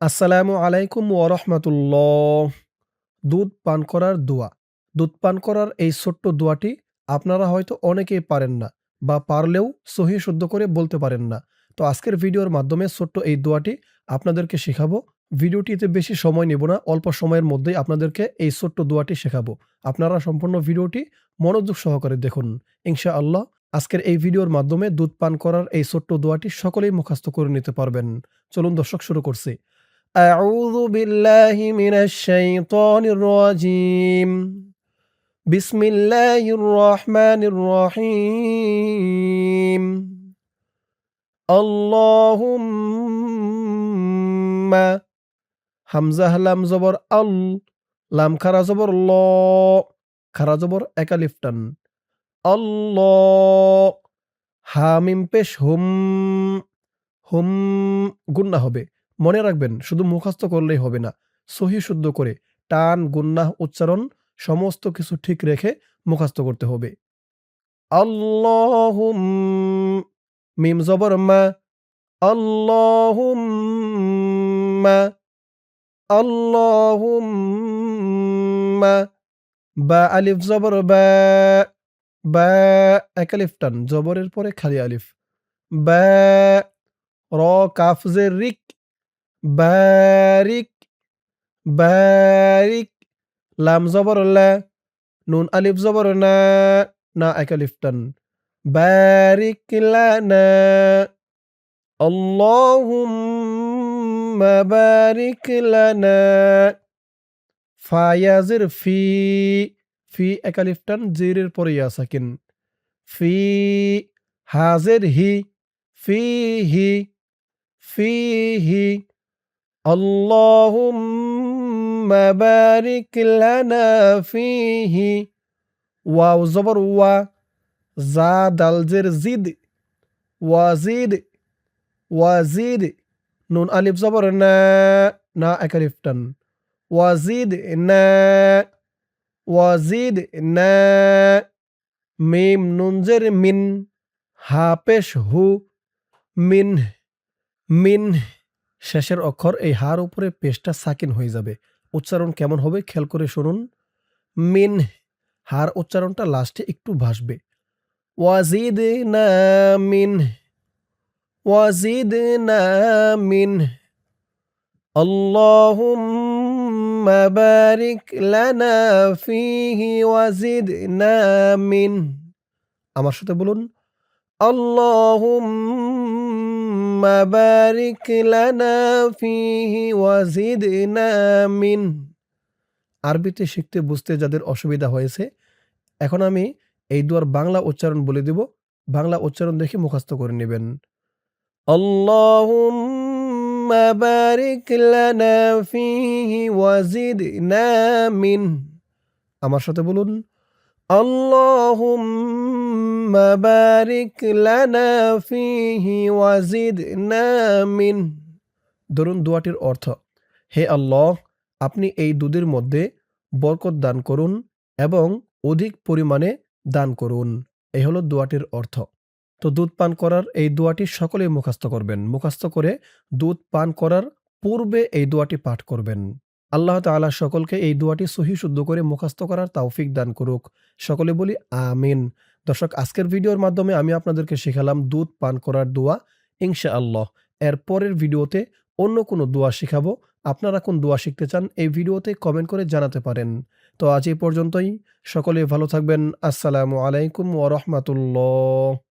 আসসালামু আলাইকুম ওরহমতুল্লাহ দুধ পান করার দোয়া। দুধ পান করার এই ছোট্ট দোয়াটি আপনারা হয়তো অনেকেই পারেন না বা পারলেও সহি শুদ্ধ করে বলতে পারেন না। তো আজকের ভিডিওর মাধ্যমে ছোট্ট এই দোয়াটি আপনাদেরকে শেখাবো। ভিডিওটিতে বেশি সময় নেব না, অল্প সময়ের মধ্যেই আপনাদেরকে এই ছোট্ট দোয়াটি শেখাবো। আপনারা সম্পূর্ণ ভিডিওটি মনোযোগ সহকারে দেখুন। ইনশা আল্লাহ আজকের এই ভিডিওর মাধ্যমে দুধ পান করার এই ছোট্ট দোয়াটি সকলেই মুখাস্ত করে নিতে পারবেন। চলুন দর্শক শুরু করছি। أعوذ بالله من الشيطان الرجيم بسم الله الرحمن الرحيم اللهم হামজা লাম জবর আল লাম খারা জবর ল খারা জবর একালিফ টান আল্লাহ হামিম পেশ হুম হুম গুন্না হবে মনে রাখবেন, শুধু মুখস্থ করলেই হবে না। সহি শুদ্ধ করে টান, গুন্নাহ, উচ্চারণ সমস্ত কিছু ঠিক রেখে মুখস্থ করতে হবে। আল্লাহুম, মিম জবর মা আল্লাহুম্মা আল্লাহুম্মা বা আলিফ জবর বা বা এক আলিফ টান, জবরের পরে খালি আলিফ। বা, র, কাফ, জে, রিক বারিক বারিক, লাম জবর লা, নুন আলিফ জবর না না এক আলিফ টান। বারিক লানা আল্লাহুম্মা বারিক ফায়াজির ফি ফি এক আলিফ টান, জিরের পরে সাকিন ফি হাজির হি, ফি হি ফি হি। اللهم بارك لنا فيه. واو زبر و زاد دال زيد وزيد وزيد. نون ألف زبر نا نا أكرفتن وزيد نا وزيد نا ميم نون زر من هابش هو من من শেষের অক্ষর এই হার উপরে পেশটা সাকিন হয়ে যাবে উচ্চারণ কেমন হবে খেয়াল করে শুনুন মিন হার উচ্চারণটা লাস্টে একটু ভাসবে ওয়াজিদ না মিন ওয়াজিদ না মিন اللهم بارك لنا فيه وزدنا من আমার সাথে বলুন اللهم বারিক লানা ফিহি ওয়াজিদনা মিন আরবিতে শিখতে বুঝতে যাদের অসুবিধা হয়েছে, এখন আমি এই দুয়ার বাংলা উচ্চারণ বলে দেব। বাংলা উচ্চারণ দেখে মুখস্থ করে নেবেন। আল্লাহুম্মা বারিক লানা ফিহি ওয়াজিদনা মিন আমার সাথে বলুন, আল্লাহুম্মা বারিক লানা ফিহি ওয়াজিদনা মিন ধরুন দোয়াটির অর্থ, হে আল্লাহ, আপনি এই দুধের মধ্যে বরকত দান করুন এবং অধিক পরিমাণে দান করুন। এই হলো দোয়াটির অর্থ। তো দুধ পান করার এই দোয়াটি সকলেই মুখাস্থ করবেন। মুখস্থ করে দুধ পান করার পূর্বে এই দোয়াটি পাঠ করবেন। আল্লাহ তাআলা সকলকে এই দোয়াটি সহি শুদ্ধ করে মুখাস্থ করার তাওফিক দান করুক। সকলে বলি, আমিন। দর্শক, আজকের ভিডিওর মাধ্যমে আমি আপনাদেরকে শেখালাম দুধ পান করার দোয়া ইনশা আল্লাহ এর পরের ভিডিওতে অন্য কোনো দোয়া শেখাবো। আপনারা কোন দোয়া শিখতে চান এই ভিডিওতে কমেন্ট করে জানাতে পারেন। তো আজ এই পর্যন্তই। সকলে ভালো থাকবেন। আসসালামু আলাইকুম ওয়া রাহমাতুল্লাহ।